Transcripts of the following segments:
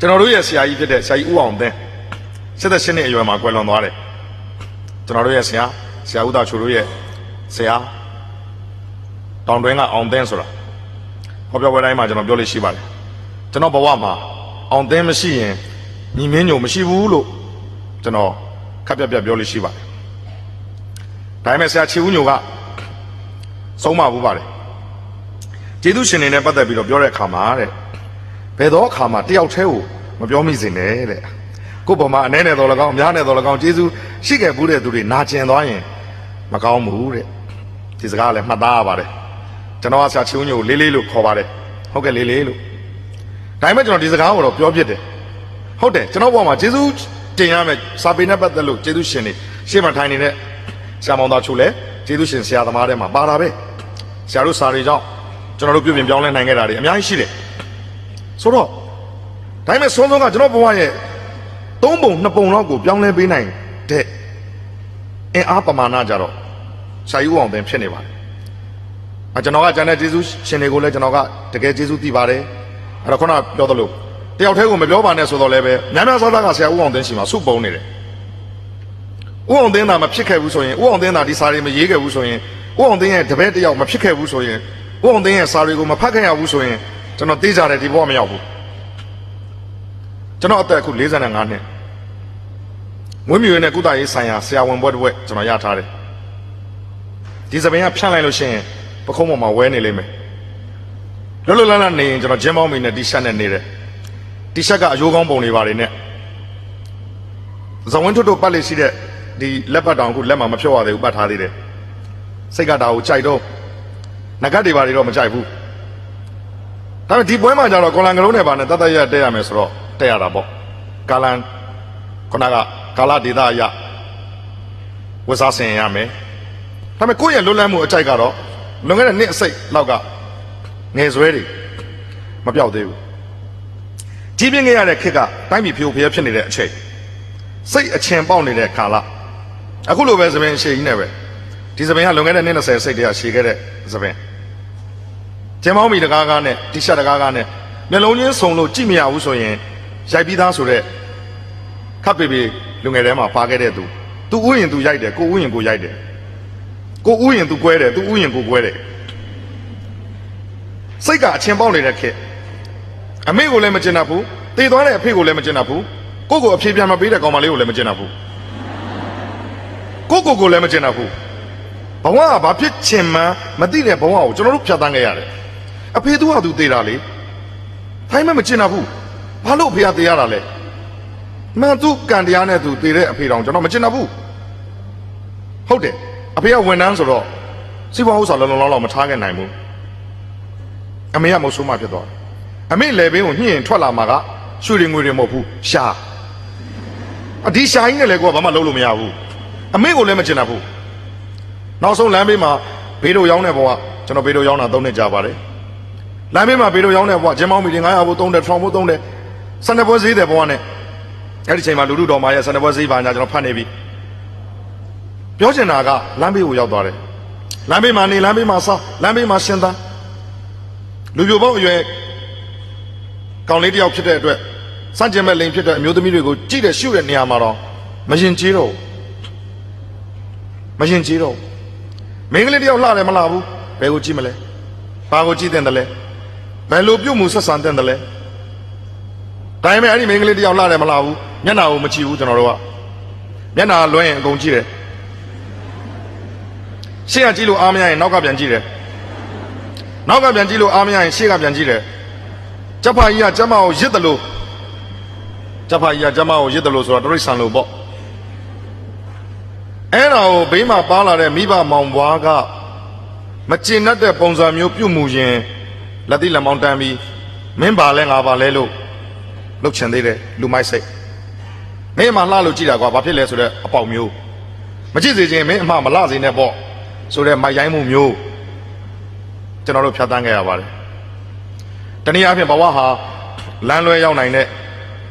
ကျွန်တော်တို့ရဲ့ဆရာကြီးဖြစ်တဲ့ဆရာကြီးဦးအောင်သင်း78နှစ်အရွယ်မှာကွယ်လွန်သွားတယ်ကျွန်တော်တို့ရဲ့ဆရာဆရာဦးသားချိုတို့ရဲ့ဆရာတောင်တွင်းကအောင်သင်းဆိုတာဟောပြောပွဲတိုင်းမှာကျွန်တော်ပြောလို့ရှိပါတယ်ကျွန်တော်ဘဝမှာအောင်သင်းမရှိရင်ညီမင်းညိုမရှိဘူးလို့ကျွန်တော်ခက်ပြက်ပြက်ပြောလို့ရှိပါတယ်ဒါပေမဲ့ဆရာချီဦးညိုကဆုံးမဘူးပါတယ်ကျေးဇူးရှင်တွေနဲ့ပတ်သက်ပြီးတော့ပြောတဲ့အခါမှာတဲ့ ဘယ်တော့အခါမှတယောက်တည်းကိုမပြောမိစေနဲ့တဲ့ကိုယ့်ဘုံမှာအနေနဲ့တော်၎င်းအများနဲ့တော်၎င်းကျေးဇူးရှိခဲ့ဘူးတဲ့သူတွေနာကျင်သွားရင်မကောင်းဘူးတဲ့ဒီစကားလည်းမှတ်သားရပါတယ်ကျွန်တော်ကဆရာချိုးညိုလေးလေးလို့ခေါ်ပါတယ်ဟုတ်ကဲ့လေးလေးလို့ဒါပေမဲ့ကျွန်တော်ဒီစကားကိုတော့ပြောပြတယ်ဟုတ်တယ်ကျွန်တော်ဘုံမှာကျေးဇူးတင်ရမယ်စာပေနဲ့ပတ်သက်လို့ကျေးဇူးရှင်တွေရှေ့မှာထိုင်နေတဲ့ဆရာမောင်သားချိုးလည်းကျေးဇူးရှင်ဆရာသမားတွေမှာပါတာပဲဆရာတို့စာတွေကြောင့်ကျွန်တော်တို့ပြုပြင်ပြောင်းလဲနိုင်ခဲ့တာတွေအများကြီးရှိတယ် ဆိုတော့ဒါပေမဲ့ဆုံးဆုံးကကျွန်တော်ဘဝရဲ့သုံးပုံနှစ်ပုံလောက်ကိုပြောင်းလဲပေးနိုင်တဲ့အင်အားပမာဏကြတော့ရှာယူအောင်တင်ဖြစ်နေပါတယ်။အကျွန်တော်ကကျန်တဲ့ဂျေဇုရှင်တွေကိုလည်းကျွန်တော်ကတကယ်ဂျေဇုတည်ပါတယ်။အဲ့တော့ခုနပြောသလိုတယောက်တည်းကိုမပြောပါနဲ့ဆိုတော့လည်းပဲများများစားစားကဆရာဦးအောင်တင်ရှိမှာစုပုံနေတယ်။ဦးအောင်တင်သာမဖြစ်ခဲ့ဘူးဆိုရင်ဦးအောင်တင်သာဒီစာတွေမရေးခဲ့ဘူးဆိုရင်ဦးအောင်တင်ရဲ့တပည့်တယောက်မဖြစ်ခဲ့ဘူးဆိုရင်ဦးအောင်တင်ရဲ့စာတွေကိုမဖတ်ခဲ့ရဘူးဆိုရင် ကျွန်တော်သိကြတယ်ဒီဘဝမရောက်ဘူးကျွန်တော်အသက်အခု45နှစ်မွေးမြူရေးနဲ့ကုသရေးဆိုင်ရာဆရာဝန်ဘွဲ့တစ်ဘွဲ့ကျွန်တော်ရထားတယ်ဒီစပင်ကဖြန့်လိုက်လို့ရှိရင်ပခုံးပေါ်မှာဝဲနေလိမ့်မယ်လွတ်လွတ်လပ်လပ်နေရင်ကျွန်တော်ဂျင်းပေါင်းမီနဲ့တီရှပ်နဲ့နေတယ်တီရှပ်ကအယိုးကောင်းပုံတွေပါတယ်နဲ့ဇဝင်းထွတ်တို့ပတ်လိရှိတဲ့ဒီလက်ပတ်တောင်အခုလက်မှာမဖြုတ်ရသေးဘူးပတ်ထားသေးတယ်စိတ်ကတာကိုကြိုက်တော့ငကတ်တွေပါတွေတော့မကြိုက်ဘူး ဒါပေမဲ့ဒီပွဲမှာကျတော့ကွန်လန်ကလုံးနဲ့ပါနဲ့တတ်တတ်ရတက်ရမယ်ဆိုတော့တက်ရတာပေါ့ကာလန်ခုနကကာလာဒေတာရဝစားဆင်ရမယ်ဒါပေမဲ့ကိုယ့်ရဲ့လွတ်လပ်မှုအကြိုက်ကတော့လွန်ခဲ့တဲ့နှစ်အစိတ်လောက်ကငယ်ဆွဲတွေမပြောက်သေးဘူးကြီးပြင်းခဲ့ရတဲ့ခေတ်ကတိုင်းပြည်ဖြိုဖျက်ဖြစ်နေတဲ့အချိန်စိတ်အချင်ပေါက်နေတဲ့ကာလအခုလိုပဲသပင်ရှည်ကြီးနဲ့ပဲဒီသပင်ကလွန်ခဲ့တဲ့နှစ်20စိတ်တည်းကရှည်ခဲ့တဲ့သပင် ကျင်းမောင်းမီတကားကားနဲ့တီရှပ်တကားကားနဲ့မျက်လုံးချင်းစုံလို့ကြည့်မရဘူးဆိုရင်ရိုက်ပြီးသားဆိုတော့ခပ်ပေပေလူငယ်ထဲမှာပါခဲ့တဲ့သူသူဥယျင်သူရိုက်တယ်ကိုဥယျင်ကိုရိုက်တယ်ကိုဥယျင်သူကွဲတယ်သူဥယျင်ကိုကွဲတယ်စိတ်ကအချင်းပေါက်နေတဲ့ခေတ်အမေကိုလည်းမကျင်တတ်ဘူးတည်သွားတဲ့အဖေကိုလည်းမကျင်တတ်ဘူးကိုကိုအဖြေပြန်မပေးတဲ့ကောင်မလေးကိုလည်းမကျင်တတ်ဘူးကိုကိုကိုလည်းမကျင်တတ်ဘူးဘဝကဘာဖြစ်ချင်မှန်းမသိတဲ့ဘဝကိုကျွန်တော်တို့ဖြတ်သန်းခဲ့ရတယ် အဖေသူကသူသေးတာလေဖိုင်းမမကျင်တာဘူးဘာလို့အဖေကသေးရတာလဲမန်သူကံတရားနဲ့သူသေးတဲ့အဖေတောင်ကျွန်တော်မကျင်တာဘူးဟုတ်တယ်အဖေကဝန်ထမ်းဆိုတော့စီးပွားဥစ္စာလုံးလုံးလောက်လောက်မထားခဲ့နိုင်ဘူးအမေကမဟုတ်ဆိုးမှဖြစ်သွားတယ်အမေလေဘင်းကိုညှင်ထွက်လာမှာကရွှေတွေငွေတွေမဟုတ်ဘူးရှာအဒီရှာကြီးနဲ့လည်းကိုကဘာမှလုပ်လို့မရဘူးအမေကိုလည်းမကျင်တာဘူးနောက်ဆုံးလမ်းဘေးမှာဘေးတို့ရောင်းတဲ့ဘဝကျွန်တော်ဘေးတို့ရောင်းတာ၃နှစ်ကြာပါတယ် လမ်းဘေးမှာဘေးတို့ရောင်းတဲ့ဘဝဂျင်းမောင်းမီတင်900ဘို့3တဲ့ထောင်ဘို့3တဲ့စန္ဒပွဲဈေးတဲ့ဘဝနဲ့အဲ့ဒီချိန်မှာလူလူတော်မာရဲ့စန္ဒပွဲဈေးပါညာကျွန်တော်ဖတ်နေပြီပြောချင်တာကလမ်းဘေးကိုရောက်သွားတယ်လမ်းဘေးမှာနေလမ်းဘေးမှာစားလမ်းဘေးမှာရှင်းသားလူပြိုပေါက်အရွယ်ကောင်လေးတစ်ယောက်ဖြစ်တဲ့အတွက်စန့်ကျင်မဲ့လိန်ဖြစ်တဲ့အမျိုးသမီးတွေကိုကြည့်တဲ့ရှုတဲ့နေရာမှာတော့မရင်ကျေးတော့ဘူးမရင်ကျေးတော့ဘူးမင်းကလေးတယောက်လှတယ်မလှဘူးဘယ်ကိုကြည့်မလဲဘာကိုကြည့်တဲ့တယ်လဲ ဘယ်လိုပြုတ်မှုဆက်ဆံတဲ့တယ်လဲဒါပေမဲ့အဲ့ဒီမင်းကလေးတယောက်လှတယ်မလှဘူးမျက်နှာကိုမကြည့်ဘူးကျွန်တော်တို့ကမျက်နှာလွှဲရင်အကုန်ကြည့်တယ်ရှေ့ကကြည့်လို့အားမရရင်နောက်ကပြန်ကြည့်တယ်နောက်ကပြန်ကြည့်လို့အားမရရင်ရှေ့ကပြန်ကြည့်တယ်ကျက်ဖာကြီးကကျက်မကိုရစ်တယ်လို့ကျက်ဖာကြီးကကျက်မကိုရစ်တယ်လို့ဆိုတော့တရိษံလို့ပေါ့အဲ့ဒါကိုဘေးမှာပါလာတဲ့မိဘမောင်ဘွားကမကျင်တတ်တဲ့ပုံစံမျိုးပြုတ်မှုရင် လက်တိလက်မောင်းတန်းပြီးမင်းပါလဲငါပါလဲလို့လှုပ်ချင်သေးတယ်လူမိုက်စိတ်မင်းအမလှလို့ကြည့်တာကွာဘာဖြစ်လဲဆိုတော့အပေါက်မျိုးမကြည့်စေချင်မင်းအမမလှစေနဲ့ပေါ့ဆိုတော့မိုက်ရိုင်းမှုမျိုးကျွန်တော်တို့ဖြတ်တန်းခဲ့ရပါတယ်တနည်းအားဖြင့်ဘဝဟာလမ်းလွဲရောက်နိုင်တဲ့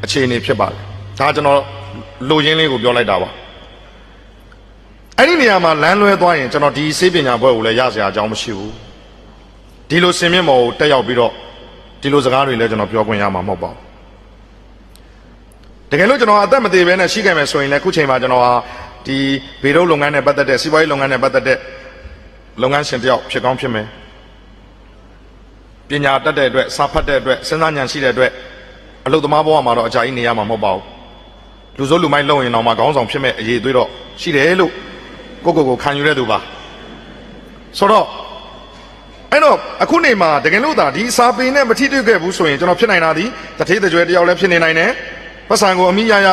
အခြေအနေဖြစ်ပါတယ်ဒါကျွန်တော်လူရင်းလေးကိုပြောလိုက်တာပါအဲ့ဒီနေရာမှာလမ်းလွဲသွားရင်ကျွန်တော်ဒီစေးပညာဘွဲကိုလည်းရစရာအကြောင်းမရှိဘူး ဒီလိုစင်မြင့်မော်ကိုတက်ရောက်ပြီးတော့ဒီလိုစကားတွေလည်းကျွန်တော်ပြောခွင့်ရမှာမဟုတ်ပါဘူးတကယ်လို့ကျွန်တော်အသက်မသေးဘဲနဲ့ရှိခဲ့မယ်ဆိုရင်လည်းခုချိန်မှာကျွန်တော်ဟာဒီဗေဒုလုပ်ငန်းနဲ့ပတ်သက်တဲ့စီးပွားရေးလုပ်ငန်းနဲ့ပတ်သက်တဲ့လုပ်ငန်းရှင်တစ်ယောက်ဖြစ်ကောင်းဖြစ်မယ်ပညာတတ်တဲ့အတွက်စာဖတ်တဲ့အတွက်စဉ်းစားဉာဏ်ရှိတဲ့အတွက်အလုပ်သမားဘဝမှာတော့အကြိုက်နေရမှာမဟုတ်ပါဘူးလူစိုးလူမိုက်လုံရင်တော့မှခေါင်းဆောင်ဖြစ်မဲ့အရေးသွေးတော့ရှိတယ်လို့ကိုယ့်ကိုယ်ကိုခံယူတဲ့သူပါဆိုတော့ အဲ့တော့အခုနေမှာတကယ်လို့သာဒီစာပေနဲ့မထိတွေ့ခဲ့ဘူးဆိုရင်ကျွန်တော်ဖြစ်နိုင်တာဒီတထေးတကြွယ်တယောက်လည်းဖြစ်နေနိုင်တယ်ပတ်စံကိုအမိရရ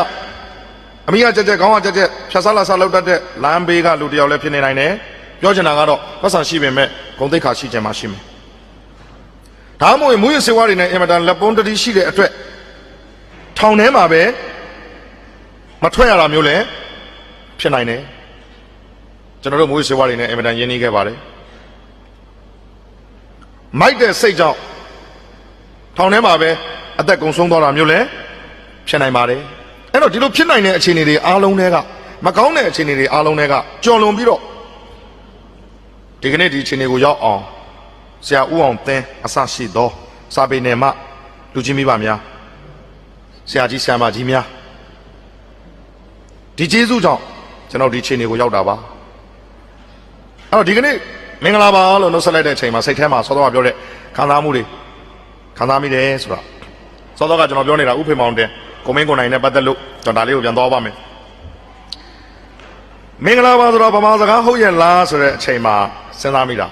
အမိရကြက်ကြက်ခေါင်းကကြက်ကြက်ဖြတ်စားလာစားလောက်တတ်တဲ့လမ်းဘေးကလူတယောက်လည်းဖြစ်နေနိုင်တယ်ပြောချင်တာကတော့ပတ်စံရှိပေမဲ့ဂုံတိတ်ခါရှိချင်မှရှိမယ်ဒါမှမဟုတ်ရင်မူရစေဝါတွေနဲ့အင်မတန်လက်ပုံးတတိရှိတဲ့အတွက်ထောင်ထဲမှာပဲမထွက်ရတာမျိုးလည်းဖြစ်နိုင်တယ်ကျွန်တော်တို့မူရစေဝါတွေနဲ့အင်မတန်ရင်းနှီးခဲ့ပါတယ် မိုက်တဲ့စိတ်ကြောင့်ထောင်ထဲမှာပဲအသက်ကုန်ဆုံးသွားတာမျိုးလည်းဖြစ်နိုင်ပါတယ်အဲ့တော့ဒီလိုဖြစ်နိုင်တဲ့အခြေအနေတွေအားလုံးတွေကမကောင်းတဲ့အခြေအနေတွေအားလုံးတွေကကြော်လွန်ပြီးတော့ဒီကနေ့ဒီအခြေအနေကိုရောက်အောင်ဆရာဦးအောင်သင်းအစရှိသောစာပေနယ်မှလူချင်းမိပါများဆရာကြီးဆရာမကြီးများဒီကျေးဇူးကြောင့်ကျွန်တော်ဒီအခြေအနေကိုရောက်တာပါအဲ့တော့ဒီကနေ့ မင်္ဂလာပါလို့နှုတ်ဆက်လိုက်တဲ့အချိန်မှာစိတ်ထဲမှာစောစောကပြောတဲ့ခံစားမှုတွေခံစားမိတယ်ဆိုတာစောစောကကျွန်တော်ပြောနေတာဥဖေမောင်တင်ကိုမင်းကိုနိုင်နဲ့ပတ်သက်လို့ကျွန်တော်ဒါလေးကိုပြန်သွားပါမယ်မင်္ဂလာပါဆိုတော့ဗမာစကားဟုတ်ရဲ့လားဆိုတဲ့အချိန်မှာစဉ်းစားမိတာ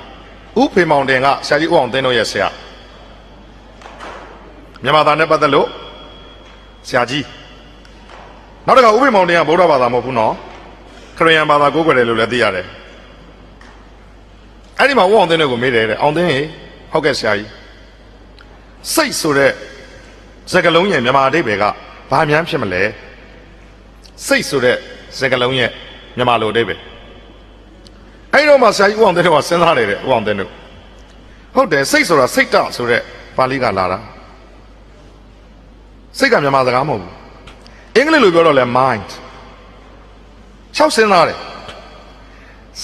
ဥဖေမောင်တင်ကဆရာကြီးဦးအောင်သင်းတို့ရဲ့ဆရာမြန်မာသားနဲ့ပတ်သက်လို့ဆရာကြီးနောက်တစ်ခါဥဖေမောင်တင်ကဗုဒ္ဓဘာသာမဟုတ်ဘူးနော်ခရစ်ယာန်ဘာသာကိုးကွယ်တယ်လို့လည်းသိရတယ် အဲ့ဒီမှာဦးအောင်သင်းတို့ကိုမေးတယ်တဲ့အောင်သင်းရေဟုတ်ကဲ့ဆရာကြီးစိတ်ဆိုတဲ့စကလုံးရဲ့မြန်မာအဓိပ္ပာယ်ကဘာမှန်းဖြစ်မလဲစိတ်ဆိုတဲ့စကလုံးရဲ့မြန်မာလိုအဓိပ္ပာယ်အဲ့တော့မှဆရာကြီးဦးအောင်သင်းတို့ကစဉ်းစားတယ်တဲ့ဦးအောင်သင်းတို့ဟုတ်တယ်စိတ်ဆိုတာစိတ်တဆိုတဲ့ပါဠိကလာတာစိတ်ကမြန်မာစကားမဟုတ်ဘူးအင်္ဂလိပ်လိုပြောတော့လဲ mind ၆စဉ်းစားတယ်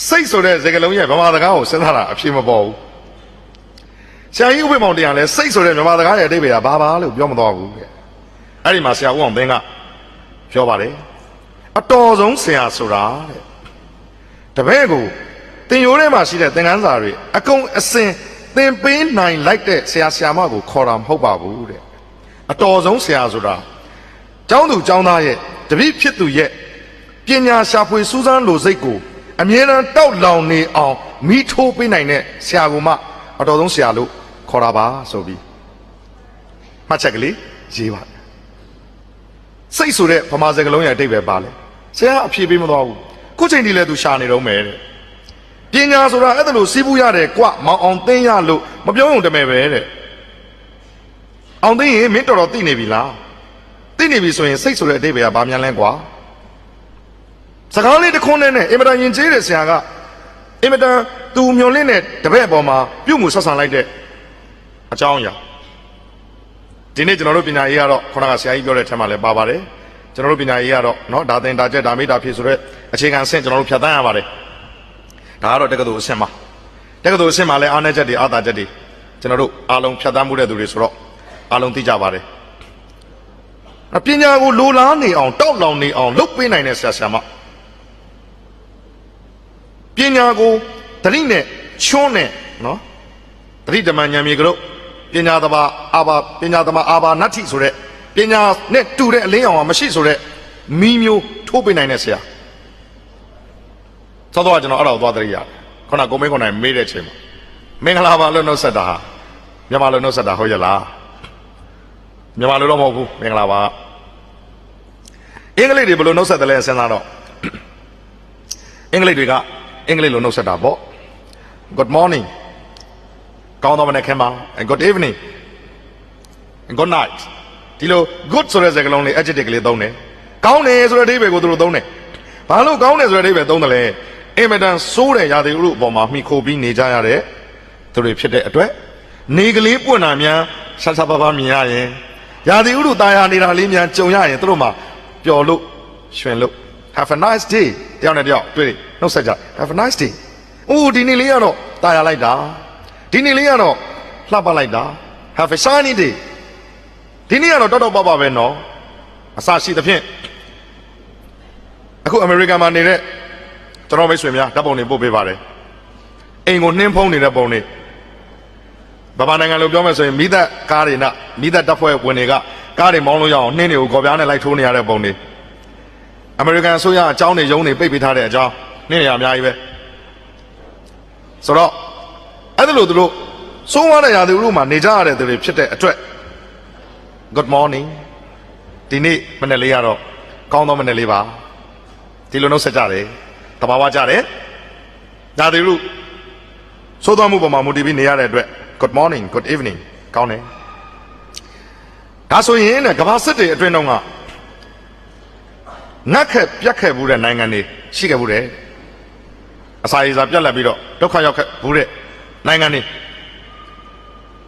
စိတ်ဆိုတဲ့စကားလုံးရဲ့မြန်မာစကားကိုစဉ်းစားတာအဖြစ်မပေါ်ဘူးဆရာကြီးဥပ္ပေမောင်တရားလဲစိတ်ဆိုတဲ့မြန်မာစကားရဲ့အဓိပ္ပာယ်ကဘာပါလို့ပြောမသွားဘူးတဲ့အဲ့ဒီမှာဆရာဦးအောင်သင်းကပြောပါတယ်အတော်ဆုံးဆရာဆိုတာတဲ့တပည့်ကိုသင်ရိုးထဲမှာရှိတဲ့သင်ခန်းစာတွေအကုန်အစင်သင်ပေးနိုင်လိုက်တဲ့ဆရာဆရာမကိုခေါ်တာမဟုတ်ပါဘူးတဲ့အတော်ဆုံးဆရာဆိုတာကျောင်းသူကျောင်းသားရဲ့တပည့်ဖြစ်သူရဲ့ပညာရှာဖွေစူးစမ်းလိုစိတ်ကို အမြဲတမ်းတောက်လောင်နေအောင်မိထိုးပေးနိုင်တဲ့ဆရာကမှအတော်ဆုံးဆရာလို့ခေါ်တာပါဆိုပြီးမှတ်ချက်ကလေးရေးပါစိတ်ဆိုတဲ့ဗမာစကားလုံးရဲ့အတိတ်ပဲပါလေဆရာအဖြေပေးမသွားဘူးခုချိန်ဒီလဲသူရှာနေတော့မယ်တဲ့ပညာဆိုတာအဲ့ဒါလို့စီးပူးရတယ်ကွမောင်အောင်သိရလို့မပြောုံတမယ်ပဲတဲ့အောင်သိရင်မင်းတော်တော်သိနေပြီလားသိနေပြီဆိုရင်စိတ်ဆိုတဲ့အတိတ်ပဲကဘာများလဲကွာ စကားလေးတစ်ခွန်းနဲ့နဲ့အင်မတန်ယဉ်ကျေးတဲ့ဆရာကအင်မတန်သူမျောလင့်တဲ့တပည့်အပေါ်မှာပြုမှုဆက်ဆံလိုက်တဲ့အကြောင်းအရာဒီနေ့ကျွန်တော်တို့ပညာရေးကတော့ခုနကဆရာကြီးပြောတဲ့အထက်မှာလည်းပါပါတယ်ကျွန်တော်တို့ပညာရေးကတော့เนาะဒါသင်ဒါကျက်ဒါမေးဒါဖြေဆိုတဲ့အခြေခံအဆင့်ကျွန်တော်တို့ဖြတ်သန်းရပါတယ်ဒါကတော့တက္ကသိုလ်အဆင့်မှာတက္ကသိုလ်အဆင့်မှာလည်းအားနည်းချက်တွေအားသာချက်တွေကျွန်တော်တို့အားလုံးဖြတ်သန်းမှုတဲ့သူတွေဆိုတော့အားလုံးသိကြပါတယ်အပညာကိုလိုလားနေအောင်တောက်လောင်နေအောင်လုပ်ပေးနိုင်တဲ့ဆရာဆရာမ ပညာကိုတတိနဲ့ချွန်းနဲ့နော်တတိဓမ္မဉာဏ်မြေကလို့ပညာသဘာအာဘာပညာသမာအာဘာနတ္ထိဆိုတဲ့ပညာနဲ့တူတဲ့အလင်းအောင်ကမရှိဆိုတဲ့မီးမျိုးထိုးပေးနိုင်တဲ့ဆရာသောတော့ကျွန်တော်အဲ့ဒါကိုသွားတရိရတယ်ခုနကိုမင်းကိုနိုင်မေးတဲ့အချိန်မှာမင်္ဂလာပါလို့နှုတ်ဆက်တာဟာမြန်မာလိုနှုတ်ဆက်တာဟုတ်ရဲ့လားမြန်မာလိုတော့မဟုတ်ဘူးမင်္ဂလာပါအင်္ဂလိပ်တွေဘယ်လိုနှုတ်ဆက်တယ်လဲစဉ်းစားတော့အင်္ဂလိပ်တွေက အင်္ဂလိပ်လိုနှုတ်ဆက်တာပေါ့ good morning ကောင်းသောမနေ့ခင်ပါ and good evening and good night ဒီလို good ဆိုတဲ့စကားလုံးလေး adjective ကလေးသုံးတယ်ကောင်းတယ်ဆိုတဲ့အဓိပ္ပာယ်ကိုသူတို့သုံးတယ်ဘာလို့ကောင်းတယ်ဆိုတဲ့အဓိပ္ပာယ်သုံးတယ်လဲအင်မတန်စိုးတဲ့ရာသီဥတုအပေါ်မှာမှီခိုပြီးနေကြရတဲ့သူတွေဖြစ်တဲ့အတွက်နေကလေးပွင့်တာများဆဆပါပါမြင်ရရင်ရာသီဥတုตายာနေတာလေးများကြုံရရင်သူတို့မှာပျော်လို့ရွှင်လို့ have a nice day တယောက်နဲ့တယောက်တွေ့နှုတ်ဆက်ကြ have a nice day အိုးဒီနေ့လေးကတော့တာယာလိုက်တာဒီနေ့လေးကတော့လှပလိုက်တာ have a shiny day ဒီနေ့ကတော့တော်တော်ပပပဲနော်အစာရှိသဖြင့်အခုအမေရိကန်မှာနေတဲ့ကျွန်တော်မိတ်ဆွေများဓာတ်ပုံတွေပို့ပေးပါတယ်အိမ်ကိုနှင်းဖုံးနေတဲ့ပုံတွေဗမာနိုင်ငံလိုပြောမယ်ဆိုရင်မိသက်ကားတွေနဲ့မိသက်တပ်ဖွဲ့ဝင်တွေကကားတွေမောင်းလို့ရအောင်နှင်းတွေကိုကော်ပြားနဲ့လိုက်ထိုးနေရတဲ့ပုံတွေ အမေရိကန်အစိုးရအကြောင်းတွေရုံးတွေပိတ်ပေးထားတဲ့အကြောင်းနှင်းတွေအများကြီးပဲဆိုတော့အဲ့ဒါလို့သူတို့စိုးဝါတဲ့ရာသီဥတုမှာနေကြရတဲ့သူတွေဖြစ်တဲ့အတွက် good morning ဒီနေ့မနေ့လေးကတော့ကောင်းသောမနေ့လေးပါဒီလိုနှုတ်ဆက်ကြတယ်တဘာဝကြတယ်ဒါတွေလို့သိုးသွားမှုပေါ်မှာမူတည်ပြီးနေရတဲ့အတွက် good morning good evening ကောင်းတယ်ဒါဆိုရင်တဲ့ကမ္ဘာစစ်တွေအတွင်းတော့က ငတ်ခက်ပြတ်ခက်ဘူးတဲ့နိုင်ငံတွေရှိခဲ့ဘူးတဲ့အစာရေစာပြတ်လက်ပြီးတော့ဒုက္ခရောက်ခဲ့ဘူးတဲ့နိုင်ငံတွေ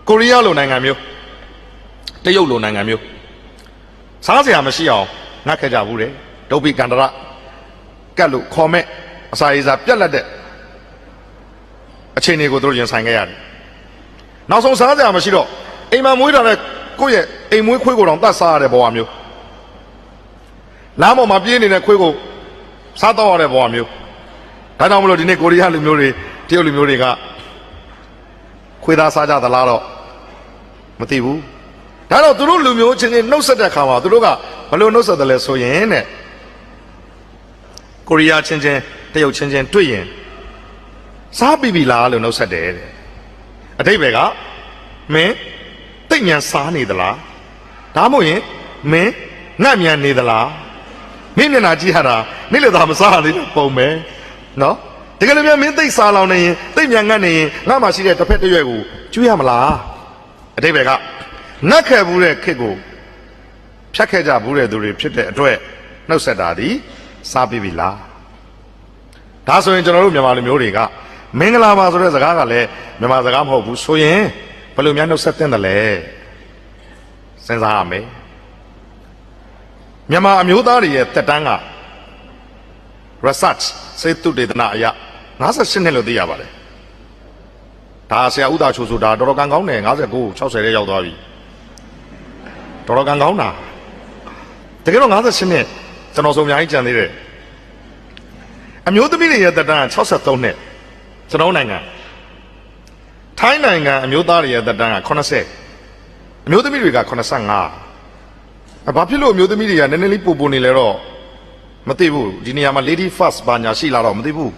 ကိုရီးယားလိုနိုင်ငံမျိုးတရုတ်လိုနိုင်ငံမျိုးစားစရာမရှိအောင်ငတ်ခဲ့ကြဘူးတယ်ဒုပိကန္တရကတ်လို့ခေါ်မဲ့အစာရေစာပြက်လက်တဲ့အခြေအနေကိုသူတို့ရင်ဆိုင်ခဲ့ရတယ်နောက်ဆုံးစားစရာမရှိတော့အိမ်မှာမွေးထားတဲ့ကိုယ့်ရဲ့အိမ်မွေးခွေးကိုတောင်တတ်စားရတဲ့ဘဝမျိုး လမ်းပေါ်မှာပြေးနေတဲ့ခွေးကိုစားတော့ရတဲ့ဘဝမျိုးဒါကြောင့်မလို့ဒီနေ့ကိုရီးယားလူမျိုးတွေတရုတ်လူမျိုးတွေကခွေးသားစားကြသလားတော့မသိဘူးဒါတော့သူတို့လူမျိုးချင်းချင်းနှုတ်ဆက်တဲ့ခါမှာသူတို့ကဘယ်လိုနှုတ်ဆက်တယ်လဲဆိုရင်တဲ့ကိုရီးယားချင်းချင်းတရုတ်ချင်းချင်းတွေ့ရင်စားပြီပြီလားလို့နှုတ်ဆက်တယ်တဲ့အတိတ်ပဲကမင်းတိတ်မြန်စားနေသလားဒါမှမဟုတ်ရင်မင်းငတ်မြန်နေသလား မင်းမျက်နှာကြည့်ရတာနေ့လေသာမစားရသေးတဲ့ပုံပဲနော်တကယ်လို့များမင်းသိတ်စားလောင်နေရင်သိတ်မြန်ငတ်နေရင်ငါမှရှိတဲ့တစ်ဖက်တစ်ရွက်ကိုကျွေးရမလားအတိတ်ပဲကနတ်ခဲ့ဘူးတဲ့ခစ်ကိုဖြတ်ခဲ့ကြဘူးတဲ့သူတွေဖြစ်တဲ့အတွက်နှုတ်ဆက်တာဒီစားပြီးပြီလားဒါဆိုရင်ကျွန်တော်တို့မြန်မာလူမျိုးတွေကမင်္ဂလာပါဆိုတဲ့စကားကလည်းမြန်မာစကားမဟုတ်ဘူးဆိုရင်ဘယ်လိုများနှုတ်ဆက်တဲ့တယ်လဲစဉ်းစားရမယ် မြန်မာအမျိုးသားတွေရဲ့တက်တန်းက research စေတုတေသနာအရ58နှစ်လို့သိရပါတယ်ဒါဆရာဥဒါချိုဆိုတာတော်တော်ကံကောင်းတယ်59 60ရဲ့ရောက်သွားပြီတော်တော်ကံကောင်းတာတကယ်တော့58နှစ်ကျွန်တော်ဆိုအများကြီးကြံသေးတယ်အမျိုးသမီးတွေရဲ့တက်တန်းက63နှစ်ကျွန်တော်နိုင်ငံထိုင်းနိုင်ငံအမျိုးသားတွေရဲ့တက်တန်းက80အမျိုးသမီးတွေက85အ ဘာဖြစ်လို့အမျိုးသမီးတွေကနည်းနည်းလေးပူပူနေလဲတော့မသိဘူးဒီနေရာမှာ lady first ဘာညာရှိလာတော့မသိဘူး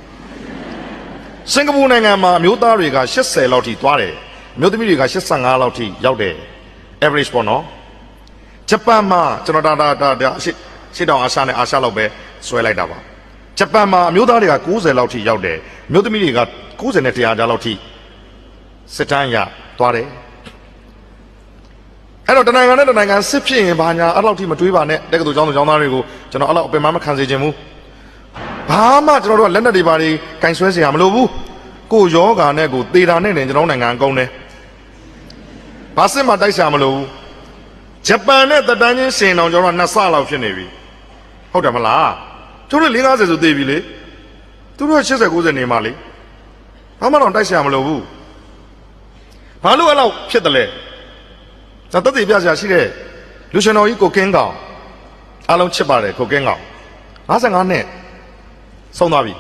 စင်ကာပူနိုင်ငံမှာအမျိုးသားတွေက80လောက်ထိသွားတယ်အမျိုးသမီးတွေက85လောက်ထိရောက်တယ် average ပေါ့နော်ဂျပန်မှာကျွန်တော်ဒါဒါဒါဒါရှစ်ရှစ်တောင်အာရှနဲ့အာရှလောက်ပဲဆွဲလိုက်တာပါဂျပန်မှာအမျိုးသားတွေက90လောက်ထိရောက်တယ်အမျိုးသမီးတွေက90နဲ့100ကြားလောက်ထိစစ်တမ်းရသွားတယ် အဲ့တော့တနိုင်ငံနဲ့တနိုင်ငံစစ်ဖြစ်ရင်ဘာညာအဲ့လောက်ထိမတွေးပါနဲ့တက္ကသိုလ်ကျောင်းသူကျောင်းသားတွေကိုကျွန်တော်အဲ့လောက်အပင်မမခံစေချင်ဘူးဘာမှကျွန်တော်တို့ကလက်နက်တွေပါတွေကင်ဆွဲเสียမလိုဘူးကိုယောဂာနဲ့ကိုသေတာနဲ့နေကျွန်တော်နိုင်ငံအကုန်တယ်ဘာစစ်မှတိုက်เสียမလိုဘူး ဂျပန်နဲ့တတန်းချင်းရှင်အောင်ကျွန်တော်ကနှစ်ဆလောက်ဖြစ်နေပြီဟုတ်တယ်မလားသူတို့50ဆိုသေးပြီလေသူတို့80 90နေမှလေဘာမှတော့တိုက်ဆရာမလိုဘူးဘာလို့အဲ့လောက်ဖြစ်တယ်လဲ ဇာတ်သိပြဆရာရှိတဲ့လူရှင်တော်ကြီးကိုကင်းကောင်အားလုံးချစ်ပါတယ်ကိုကင်းကောင်55နှစ်ဆုံးသွားပြီ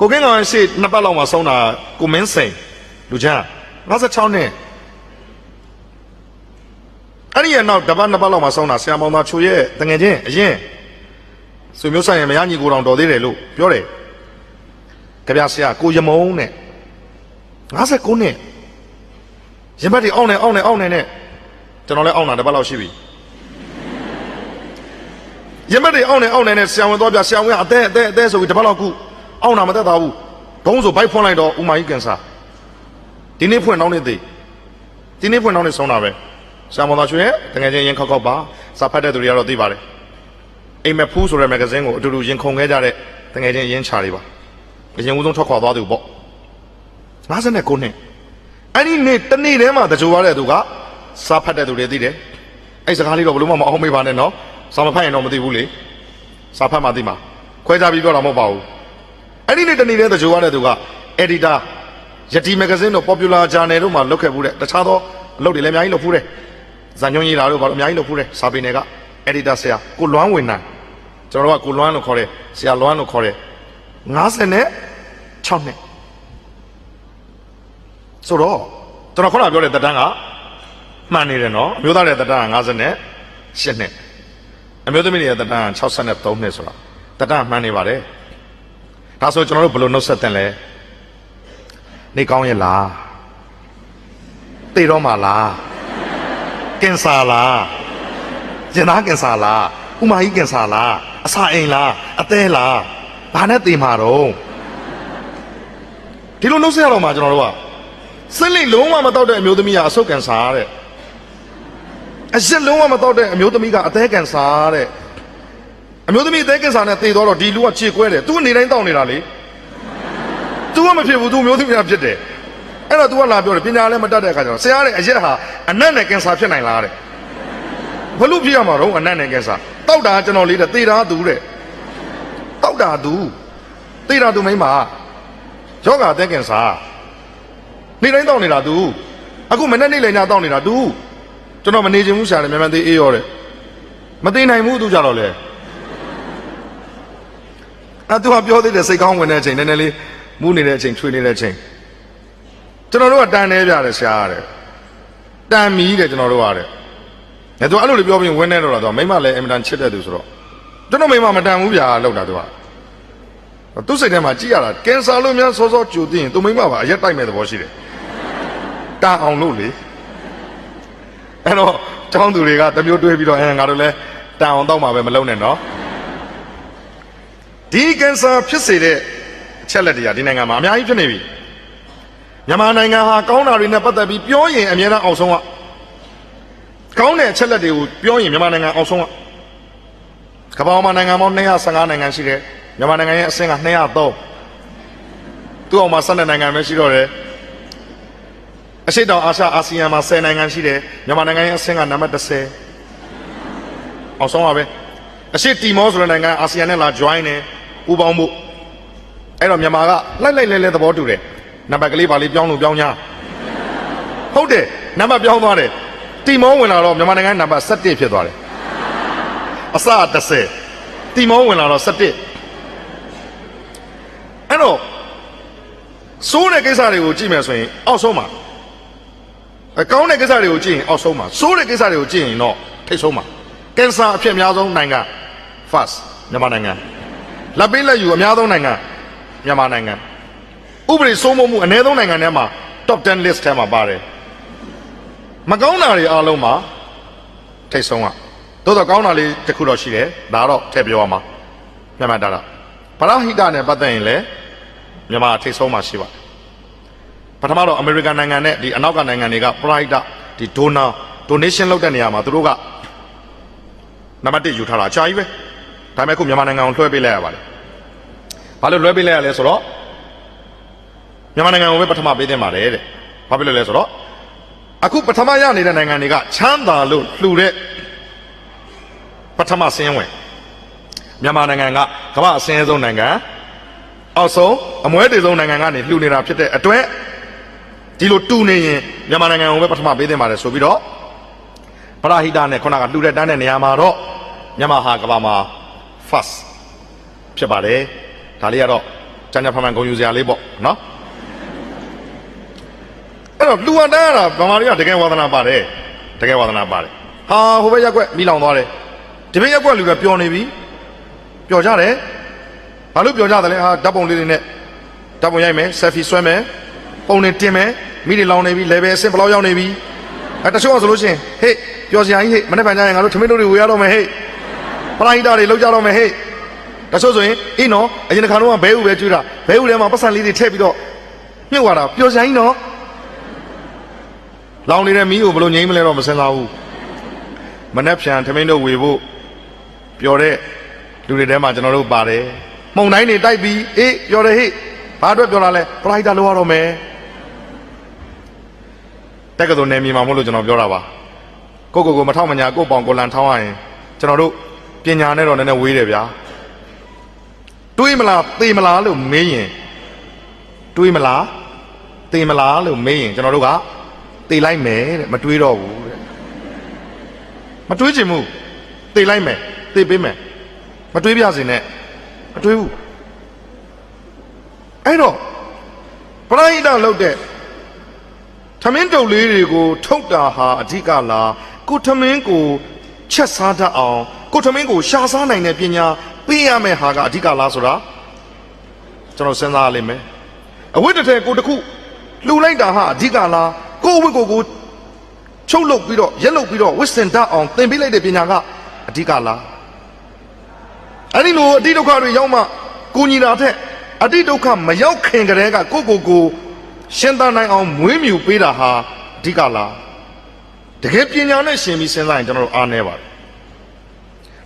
ကိုကင်းကောင်ရဲ့ရှေ့နှစ်ပတ်လောက်မှဆုံးတာကိုမင်းစိန်လူချမ်း56နှစ်အဲ့ဒီရဲ့နောက်တပတ်နှစ်ပတ်လောက်မှဆောင်းတာဆရာမောင်သားချိုရဲ့တငယ်ချင်းအရင်ဆွေမျိုးဆိုင်ရင်မရညီကိုတောင်တော်သေးတယ်လို့ပြောတယ်ကြပြဆရာကိုရမုံနဲ့59နှစ်ရင်ဘတ်တွေအောင်းနေအောင်းနေအောင်းနေနဲ့ ကျွန်တော်လည်းအောင်းတာတပတ်လောက်ရှိပြီရင်ဘတ်တွေအောင်းနေအောင်းနေနဲ့ဆရာဝန်သွားပြဆရာဝန်ကအသေးအသေးအသေးဆိုပြီးတပတ်လောက်ခုအောင်းတာမသက်သာဘူးဘုံဆိုဘိုက်ဖွင့်လိုက်တော့ဥမာကြီးကင်ဆာဒီနေ့ဖွင့်နောက်နေ့သေးဒီနေ့ဖွင့်နောက်နေ့ဆုံးတာပဲဆရာမောင်သားရွှေရဲ့တကယ်ချင်းရင်ခောက်ခောက်ပါစာဖတ်တဲ့သူတွေကတော့သိပါတယ်အိမ်မက်ဖူးဆိုတဲ့မဂ္ဂဇင်းကိုအတူတူရင်ခုန်ခဲ့ကြတဲ့တကယ်ချင်းရင်းချာတွေပါအရင်ဦးဆုံးထွက်ခွာသွားသူပေါ့59နှစ်အဲ့ဒီနေ့တနေ့တည်းမှာတကြိုရတဲ့သူက စာဖတ်တဲ့သူတွေသိတယ်အဲ့စကားလေးတော့ဘယ်လို့မှမအောင်မေးပါနဲ့နော်စာမဖတ်ရင်တော့မသိဘူးလေစာဖတ်မှသိမှာခွဲခြားပြီးပြောတာမဟုတ်ပါဘူးအဲ့ဒီနေ့တနေ့တည်းတကြိုရတဲ့သူက editor ယတိမဂ္ဂဇင်းတို့ popular journal တို့မှာလုပ်ခဲ့ဘူးတဲ့တခြားသောအလုပ်တွေလည်းအများကြီးလုပ်ဖူးတယ်ဇာညွန်ကြီးတာတို့ဘာလို့အများကြီးလုပ်ဖူးတယ်စာပေနယ်က editor ဆရာကိုလွမ်းဝင်နိုင်ကျွန်တော်တို့ကကိုလွမ်းလို့ခေါ်တယ်ဆရာလွမ်းလို့ခေါ်တယ်90နဲ့6နှစ်ဆိုတော့ကျွန်တော်ခုနပြောတဲ့တက်တန်းက မှန်နေတယ်နော်အမျိုးသားရဲ့တက်တန်းက90နဲ့8နှစ်အမျိုးသမီးရဲ့တက်တန်းက63နှစ်ဆိုတာတက်တန်းမှန်နေပါတယ်ဒါဆိုကျွန်တော်တို့ဘယ်လိုနှုတ်ဆက်တင်လဲနေကောင်းရဲ့လားသိတော့မှာလားကင်ဆာလားကျင်သားကင်ဆာလားဥမာကြီးကင်ဆာလားအစာအိမ်လားအသေးလားဘာနဲ့သိမှာတော့ဒီလိုနှုတ်ဆက်ရတော့မှာကျွန်တော်တို့ကစလိလုံးဝမတော့တဲ့အမျိုးသမီးကအဆုတ်ကင်ဆာတဲ့ အစ်စ်လုံးဝမတော့တဲ့အမျိုးသမီးကအသေးကန်စားတဲ့အမျိုးသမီးအသေးကန်စားနဲ့တည်တော့တော့ဒီလူကခြေကွဲတယ်သူကနေတိုင်းတောင်းနေတာလေသူကမဖြစ်ဘူးသူမျိုးသမီးကဖြစ်တယ်အဲ့တော့ तू ကလာပြောတယ်ပညာလည်းမတတ်တဲ့အခါကျတော့ဆရာတဲ့အရက်ဟာအနက်နဲ့ကင်ဆာဖြစ်နိုင်လားတဲ့ဘလို့ဖြစ်ရမှာတော့အနက်နဲ့ကင်ဆာတောက်တာကျွန်တော်လေးတဲ့သေတာသူတဲ့တောက်တာသူသေတာသူမိမယောဂအသက်ကင်ဆာနေတိုင်းတောက်နေတာသူအခုမနေ့နေ့လည်းညတောက်နေတာသူ ကျွန်တော်မနေချင်ဘူးဆရာလည်းမြန်မြန်သေးအေးရောတယ်မသိနိုင်ဘူးသူကြတော့လေအဲ့သူကပြောသေးတယ်စိတ်ကောင်းဝင်တဲ့အချိန်နည်းနည်းလေးမူးနေတဲ့အချိန်ချွေနေတဲ့အချိန်ကျွန်တော်တို့ကတန်နေပြတယ်ဆရာတဲ့တန်မီတဲ့ကျွန်တော်တို့ကတဲ့ငါသူအဲ့လိုလေးပြောပြီးဝင်နေတော့တာသူမိမလည်းအင်မတန်ချစ်တဲ့သူဆိုတော့ကျွန်တော်မိမမတန်ဘူးဗျာလောက်တာသူကသူ့စိတ်ထဲမှာကြည်ရတာကင်ဆာလို့များစောစောကြိုသိရင်သူမိမပါအရက်တိုက်မဲ့သဘောရှိတယ်တန်အောင်လို့လေ အဲ့တော့ကျောင်းသူတွေကတမျိုးတွေးပြီးတော့အဲငါတို့လည်းတန်အောင်တော့မှာပဲမလုံးနဲ့နော်ဒီကင်ဆာဖြစ်စေတဲ့အချက်လက်တွေကဒီနိုင်ငံမှာအများကြီးဖြစ်နေပြီမြန်မာနိုင်ငံဟာကောင်းတာတွေနဲ့ပတ်သက်ပြီးပြောရင်အများအားအောင်ဆုံးကကောင်းတဲ့အချက်လက်တွေကိုပြောရင်မြန်မာနိုင်ငံအောင်ဆုံးကကမ္ဘာမှာနိုင်ငံပေါင်း215နိုင်ငံရှိတယ်မြန်မာနိုင်ငံရဲ့အဆင့်က203သူ့အောင်မှာ12နိုင်ငံပဲရှိတော့တယ် အရှိတောင်အာရှအာဆီယံမှာ10နိုင်ငံရှိတယ်မြန်မာနိုင်ငံရဲ့အဆင့်ကနံပါတ်30အောင်ဆုံးပါပဲအရှိတီမောဆိုတဲ့နိုင်ငံအာဆီယံနဲ့လာ join တယ်ပူးပေါင်းဖို့အဲ့တော့မြန်မာကလိုက်လိုက်လဲလဲသဘောတူတယ်နံပါတ်ကလေးပါလေးပြောင်းလို့ပြောင်း냐ဟုတ်တယ်နံပါတ်ပြောင်းသွားတယ်တီမောဝင်လာတော့မြန်မာနိုင်ငံနံပါတ်17ဖြစ်သွားတယ်အစ30တီမောဝင်လာတော့17အဲ့တော့စိုးတဲ့ကိစ္စတွေကိုကြည့်မယ်ဆိုရင်အောက်ဆုံးမှာ အကောင်းတဲ့ကိစ္စတွေကိုကြည့်ရင်အောက်ဆုံးမှာစိုးတဲ့ကိစ္စတွေကိုကြည့်ရင်တော့ထိပ်ဆုံးမှာကင်ဆာအဖြစ်အများဆုံးနိုင်ငံ first မြန်မာနိုင်ငံလက်ပေးလက်ယူအများဆုံးနိုင်ငံမြန်မာနိုင်ငံဥပဒေစိုးမိုးမှုအနည်းဆုံးနိုင်ငံထဲမှာ top 10 list ထဲမှာပါတယ်မကောင်းတာတွေအားလုံးမှာထိပ်ဆုံးอ่ะသို့တော့ကောင်းတာလေးတစ်ခုတော့ရှိတယ်ဒါတော့ထည့်ပြောရမှာမြန်မာတာတာပရဟိတနဲ့ပတ်သက်ရင်လည်းမြန်မာထိပ်ဆုံးမှာရှိပါတယ် ပထမတော့အမေရိကန်နိုင်ငံနဲ့ဒီအနောက်ကနိုင်ငံတွေကပရဟိတဒီ donor donation လုပ်တဲ့နေရာမှာသူတို့ကနံပါတ်1ယူထားတာအချာကြီးပဲဒါပေမဲ့ခုမြန်မာနိုင်ငံကိုလွှဲပေးလိုက်ရပါတယ်ဘာလို့လွှဲပေးလိုက်ရလဲဆိုတော့မြန်မာနိုင်ငံကိုပဲပထမပေးသင့်ပါတယ်တဲ့ဘာဖြစ်လို့လဲဆိုတော့အခုပထမရနေတဲ့နိုင်ငံတွေကချမ်းသာလို့လှူတဲ့ပထမဆင်းဝင်မြန်မာနိုင်ငံကကမ္ဘာအဆင်းရဲဆုံးနိုင်ငံအောက်ဆုံးအမွဲတေဆုံးနိုင်ငံကနေလှူနေတာဖြစ်တဲ့အတွက် ဒီလိုတူနေရင်မြန်မာနိုင်ငံကိုပဲပထမပေးသင့်ပါတယ်ဆိုပြီးတော့ပရဟိတနဲ့ခုနကလှူတဲ့တန်းတဲ့နေရာမှာတော့မြန်မာဟာကမ္ဘာမှာ first ဖြစ်ပါတယ်ဒါလေးကတော့ကျန်ကျဖန်ဖန်ဂုဏ်ယူစရာလေးပေါ့နော်အဲ့တော့လူဝတန်းရတာဗမာတွေကတကယ်ဝါသနာပါတယ်တကယ်ဝါသနာပါတယ်ဟာဟိုဘက်ရက်ကွက်မိလောင်သွားတယ်ဒီဘက်ရက်ကွက်လူကပျော်နေပြီပျော်ကြတယ်ဘာလို့ပျော်ကြတယ်လဲဟာဓာတ်ပုံလေးတွေနဲ့ဓာတ်ပုံရိုက်မယ်ဆယ်ဖီဆွဲမယ် ပုံနဲ့တင်မယ်မိတွေလောင်နေပြီ level အဆင့်ဘယ်လောက်ရောက်နေပြီအဲတချို့ကဆိုလို့ရှိရင်ဟေ့ပျော်စရာကြီးဟေ့မနေ့ကညရင်ငါတို့ထမင်းတို့တွေဝေရတော့မယ်ဟေ့ပရိုက်တာတွေလောက်ကြတော့မယ်ဟေ့တချို့ဆိုရင်အေးနော်အရင်တစ်ခါတော့ဘဲဥပဲကျွေးတာဘဲဥထဲမှာပတ်စံလေးတွေထည့်ပြီးတော့မြုပ်သွားတာပျော်စရာကြီးနော်လောင်နေတဲ့မီးကိုဘယ်လိုငြိမ်းမလဲတော့မစင်စားဘူးမနှက်ဖြန်ထမင်းတို့ဝေဖို့ပျော်တဲ့လူတွေထဲမှာကျွန်တော်တို့ပါတယ်မှုံတိုင်းတွေတိုက်ပြီးအေးပျော်တယ်ဟေ့ဘာအတွက်ပျော်လာလဲပရိုက်တာလောက်ရတော့မယ် တက်ကတော်နေမြေမှာမဟုတ်လို့ကျွန်တော်ပြောတာပါကိုကိုကိုမထောက်မညာကိုပေါင်ကိုလန်ထောင်းရရင်ကျွန်တော်တို့ပညာနဲ့တော့နည်းနည်းဝေးတယ်ဗျာတွေးမလားသေမလားလို့မေးရင်တွေးမလားသေမလားလို့မေးရင်ကျွန်တော်တို့ကသေလိုက်မယ်တဲ့မတွေးတော့ဘူးတဲ့မတွေးချင်ဘူးသိလိုက်မယ်သိပေးမယ်မတွေးပြစေနဲ့မတွေးဘူးအဲ့တော့ပရိဟိတလုပ်တဲ့ ထမင်းတုပ်လေးတွေကိုထုတ်တာဟာအဓိကလားကိုထမင်းကိုချက်စားတတ်အောင်ကိုထမင်းကိုရှာစားနိုင်တဲ့ပညာပေးရမယ့်ဟာကအဓိကလားဆိုတာကျွန်တော်စဉ်းစားရလိမ့်မယ်အဝိတ္တထဲကိုတစ်ခုလှူလိုက်တာဟာအဓိကလားကိုယ့်အဝိတ်ကိုကိုချုပ်လုပ်ပြီးတော့ရက်လုပ်ပြီးတော့ဝစ်စင်တတ်အောင်သင်ပေးလိုက်တဲ့ပညာကအဓိကလားအဲ့ဒီလိုအတိဒုက္ခတွေရောက်မှကိုညီတာထက်အတိဒုက္ခမရောက်ခင်ကတည်းကကိုယ့်ကိုယ်ကို ရှင်းသနိုင်အောင်မွေးမြူပေးတာဟာအဓိကလားတကယ်ပညာနဲ့ရှင်ပြီးစဉ်းစားရင်ကျွန်တော်တို့အားနည်းပါတယ်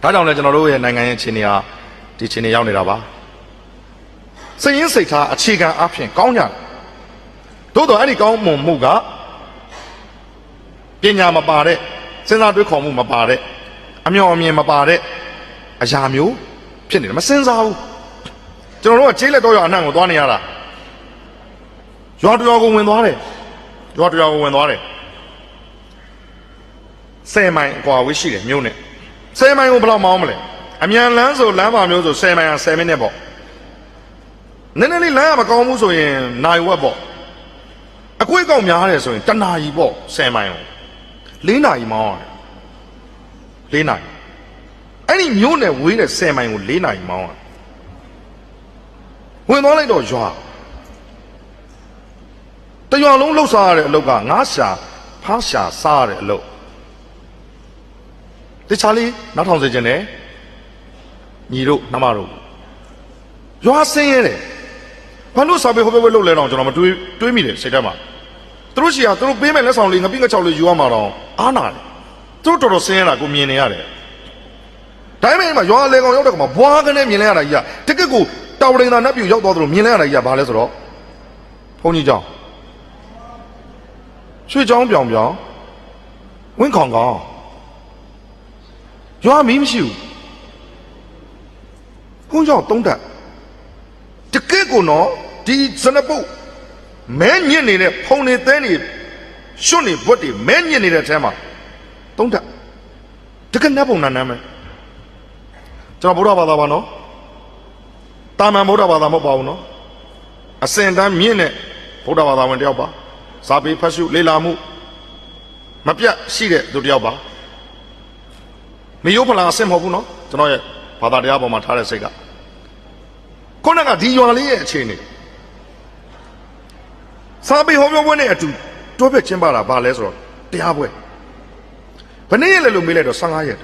ဒါကြောင့်လည်းကျွန်တော်တို့ရဲ့နိုင်ငံရဲ့ခြေနေဟာဒီခြေနေရောက်နေတာပါစိတ်ရင်းစိတ်ထားအခြေခံအဖြစ်ကောင်းကြတယ်သို့တော့အဲ့ဒီကောင်းမွန်မှုကပညာမပါတဲ့စဉ်းစားတွေးခေါ်မှုမပါတဲ့အမျှော်အမြင်မပါတဲ့အရာမျိုးဖြစ်နေတယ်မစဉ်းစားဘူးကျွန်တော်တို့ကခြေလက်တော့ရအနှံ့ကိုသွားနေရတာ ရွာတရွာကိုဝင်သွားတယ်ရွာတရွာကိုဝင်သွားတယ်ဆယ်မိုင်အကွာဝေးရှိတယ်မြို့နဲ့ဆယ်မိုင်ကိုဘယ်လောက်မောင်းမလဲအမြန်လမ်းဆိုလမ်းပါမျိုးဆိုဆယ်မိုင်က10မိနစ်ပေါ့နည်းနည်းလေးလမ်းကမကောင်းဘူးဆိုရင်နိုင်ဝက်ပေါ့အကွေးကောင်များတယ်ဆိုရင်တနာရီပေါ့10မိုင်ကို၄နာရီမောင်းရတယ်၄နာရီအဲ့ဒီမြို့နဲ့ဝေးတဲ့10မိုင်ကို၄နာရီမောင်းရတယ်ဝင်သွားလိုက်တော့ရွာ တရွာလုံးလှုပ်ရှားရတဲ့အလုပ်ကငါရှာဖားရှာစားရတဲ့အလုပ်တခြားလေးနောက်ထောင်စေခြင်းနဲ့ညီတို့နှမတို့ရွာဆင်းရဲတယ်ဘာလို့စာပေဟိုဘက်ဘက်လှုပ်လဲတော့ကျွန်တော်မတွေးတွေးမိတယ်စိတ်ထဲမှာသူတို့ရှီကသူတို့ပေးမဲ့လက်ဆောင်လေးငပိငချောက်လေးယူရမှာတော့အားနာတယ်သူတို့တော်တော်ဆင်းရဲတာကိုမြင်နေရတယ်ဒါပေမဲ့မှာရွာလေကောင်ရောက်တဲ့ကောင်မှာဘွားကနေမြင်လဲရတာကြီးကတကယ့်ကိုတော်ရင်သာနှက်ပြူရောက်သွားသလိုမြင်လဲရတာကြီးကဘာလဲဆိုတော့ဘုန်းကြီးကြောင့် ရွှေချောင်းပြောင်ပြောင်ဝင်းခေါင်ကောင်ရွာမီးမရှိဘူးဘုန်းကြီးတုံးတက်တကက်ကိုနော်ဒီဇနပုတ်မဲညစ်နေတဲ့ဖုန်နေသဲနေရွှွတ်နေဘွက်တွေမဲညစ်နေတဲ့အထဲမှာတုံးတက်တကက်နတ်ပုံနာနာမယ်ကျွန်တော်ဗုဒ္ဓဘာသာပါနော်တာမန်ဗုဒ္ဓဘာသာမဟုတ်ပါဘူးနော်အစင်တန်းမြင့်တဲ့ဗုဒ္ဓဘာသာဝင်တယောက်ပါ စာပေဖတ်ရှုလေ့လာမှုမပြတ်ရှိတဲ့သူတယောက်ပါမယိုးဖလာအဆင်မဟုတ်ဘူးနော်ကျွန်တော်ရဲ့ဘာသာတရားပေါ်မှာထားတဲ့စိတ်ကခုနကဒီရွာလေးရဲ့အခြေအနေစာပေဟောပြောပွဲနဲ့အတူတွဲဖက်ချင်းပါတာဘာလဲဆိုတော့တရားပွဲဘယ်နည်းရက်လဲလို့မေးလိုက်တော့15ရက်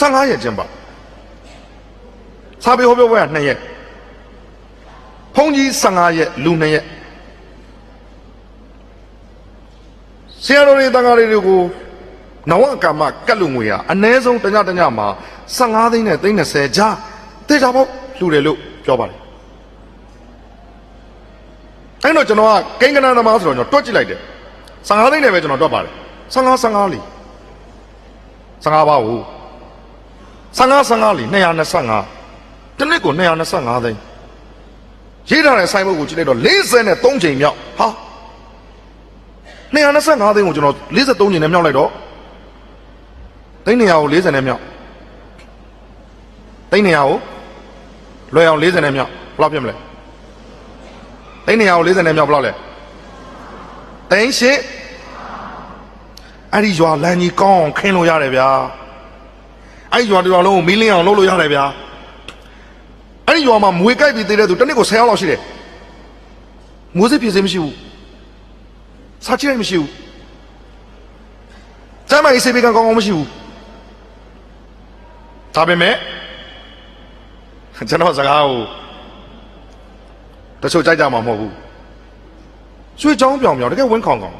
15ရက်ချင်းပါစာပေဟောပြောပွဲက2ရက်ဘုန်းကြီး15ရက်လူ2ရက် ဆရာတော်တွေတန်ဃာတွေကိုနဝကမ္မကတ်လူငွေဟာအ ਨੇ ဆုံးတညတညမှာ15သိန်းနဲ့သိန်း30ကြားတေချာပေါ့လှူတယ်လို့ပြောပါတယ်အဲ့တော့ကျွန်တော်ကကိန်းကနန်းသမားဆိုတော့ကျွန်တော်တွက်ကြည့်လိုက်တယ်15သိန်းနဲ့ပဲကျွန်တော်တွက်ပါတယ်15 15လီ15ပါဘူး15 15လီ225တစ်နှစ်ကို225သိန်းရေးထားတဲ့စိုင်းဘုတ်ကိုကြည့်လိုက်တော့43ချိန်မြောက်ဟာ 225သိန်းကိုကျွန်တော်43ချိန်နဲ့မြောက်လိုက်တော့သိန်း200ကို40နဲ့မြောက်သိန်း200ကိုလွယ်အောင်40နဲ့မြောက်ဘယ်လောက်ဖြစ်မလဲသိန်း200ကို40နဲ့မြောက်ဘယ်လောက်လဲသိန်းရှစ်အဲ့ဒီရွာလမ်းကြီးကောင်းအောင်ခင်းလို့ရတယ်ဗျာအဲ့ဒီရွာတစ်ရွာလုံးကိုမီးလင်းအောင်လုပ်လို့ရတယ်ဗျာအဲ့ဒီရွာမှာမွေကြိုက်ပြီးသေးတဲ့သူတစ်နှစ်ကို10ယောက်လောက်ရှိတယ်မိုးစစ်ပြည့်စင်မရှိဘူး စားချိလိုက်မရှိဘူးကျမ်းမာရေးစေဘေးကံကောင်းကောင်းမရှိဘူးဒါပေမဲ့ကျွန်တော်စကားကိုတချို့ကြိုက်ကြမှာမဟုတ်ဘူးရွှေချောင်းပြောင်ပြောင်တကယ်ဝင်းခေါင်ခေါင်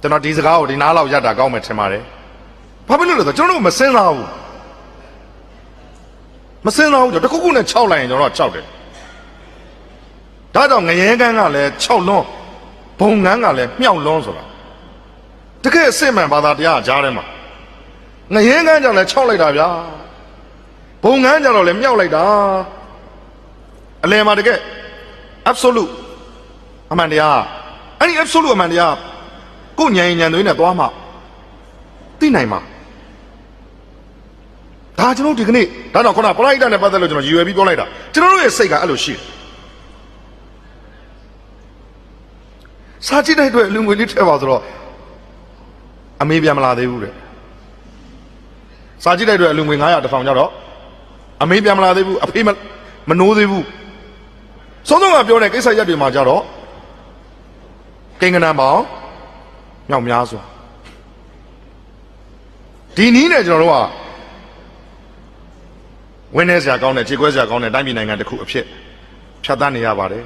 ကျွန်တော်ဒီစကားကိုဒီနားလောက်ရတာကောင်းမယ်ထင်ပါတယ်ဘာဖြစ်လို့လဲဆိုတော့ကျွန်တော်တို့မစင်စားဘူးမစင်စားဘူးကျွန်တော်တခုခုနဲ့6လိုက်ရင်ကျွန်တော်က6တယ် ဒါကြောင့်ငရဲကန်းကလည်း6လွန်းဘုံငန်းကလည်းမြောက်လွန်းဆိုတာတကယ်အစစ်မှန်ဘာသာတရားကြားထဲမှာငရဲကန်းကြောင့်လည်း6လိုက်တာဗျာဘုံငန်းကြောင့်လည်းမြောက်လိုက်တာအလယ်မှာတကယ် absolute အမှန်တရားအဲ့ဒီ absolute အမှန်တရားကိုညံညံသွေးနဲ့သွားမှသိနိုင်မှာဒါကျွန်တော်တို့ဒီကနေ့ဒါတော့ခုနပလိုက်တာနဲ့ပတ်သက်လို့ကျွန်တော်ရည်ရွယ်ပြီးပြောလိုက်တာကျွန်တော်တို့ရဲ့စိတ်ကအဲ့လိုရှိတယ် စာကြည့်တဲ့အတွက်လူငွေလေးထည့်ပါဆိုတော့အမေပြန်မလာသေးဘူးတဲ့စာကြည့်တဲ့အတွက်လူငွေ900တစ်ထောင်ကြတော့အမေပြန်မလာသေးဘူးအဖေမမနိုးသေးဘူးစောစောကပြောတဲ့ကိစ္စရက်တွေမှာကြတော့ကိန်းကနံပေါင်းမြောက်များစွာဒီနည်းနဲ့ကျွန်တော်တို့ကဝင်းနေစရာကောင်းတဲ့ခြေခွဲစရာကောင်းတဲ့တိုင်းပြည်နိုင်ငံတစ်ခုအဖြစ်ဖြတ်သန်းနေရပါတယ်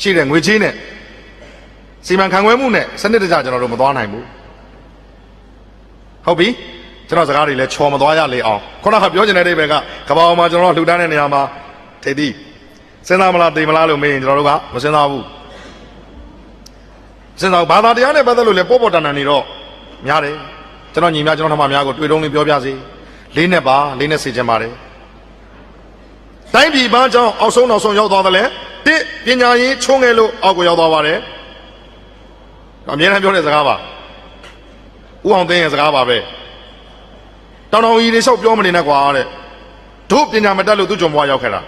ရှိတဲ့ငွေချင်းနဲ့ စီမံခန့်ခွဲမှုနဲ့စနစ်တကျကျွန်တော်တို့မသွားနိုင်ဘူးဟုတ်ပြီကျွန်တော်စကားတွေလည်းချော်မသွားရလေအောင်ခုနကပြောချင်တဲ့အိဗယ်ကကဘာအောင်မှာကျွန်တော်တို့လှူဒန်းတဲ့နေရာမှာထိပ်သီးစဉ်းစားမလားသိမလားလို့မေးရင်ကျွန်တော်တို့ကမစဉ်းစားဘူးစဉ်းစားဘူးဘာသာတရားနဲ့ပတ်သက်လို့လည်းပေါ့ပေါ့တန်တန်နေတော့များတယ်ကျွန်တော်ညီမကျွန်တော်ထမများကိုတွေ့တုံးလေးပြောပြစီလေးနဲ့ပါလေးနဲ့စေချင်ပါတယ်တိုင်းပြည်ပန်းကြောင်းအောက်ဆုံးနောက်ဆုံးရောက်သွားတယ်လေတစ်ပညာရေးချုံးငယ်လို့အောက်ကိုရောက်သွားပါတယ် အမြဲတမ်းပြောတဲ့စကားပါဥအောင်သိန်းရဲ့စကားပါပဲတောင်တော်ကြီးတွေလျှောက်ပြောမနေနဲ့ကွာတဲ့တို့ပညာမတတ်လို့သူ့ကြုံဘွားရောက်ခဲ့တာ